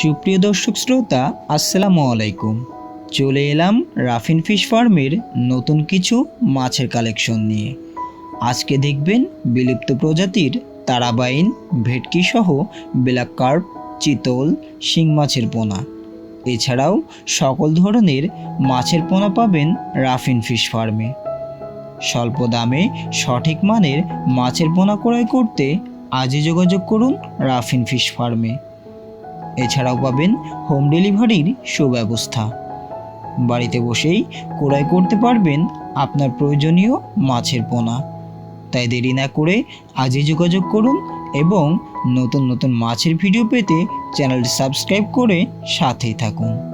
সুপ্রিয় দর্শক শ্রোতা, আসসালামু আলাইকুম। চলে এলাম রাফিন ফিশ ফার্মের নতুন কিছু মাছের কালেকশন নিয়ে। আজকে দেখবেন বিলুপ্ত প্রজাতির তারাবাইন ভেটকি সহ ব্ল্যাক কার্প চিতল, শিং মাছের পোনা। এছাড়াও সকল ধরনের মাছের পোনা পাবেন রাফিন ফিশ ফার্মে। স্বল্প দামে সঠিক মানের মাছের পোনা ক্রয় করতে আজই যোগাযোগ করুন রাফিন ফিশ ফার্মে। এছাড়াও পাবেন হোম ডেলিভারির সুব্যবস্থা। বাড়িতে বসেই ক্রয় করতে পারবেন আপনার প্রয়োজনীয় মাছের পোনা। তাই দেরি না করে আজই যোগাযোগ করুন এবং নতুন নতুন মাছের ভিডিও পেতে চ্যানেলটি সাবস্ক্রাইব করে সাথেই থাকুন।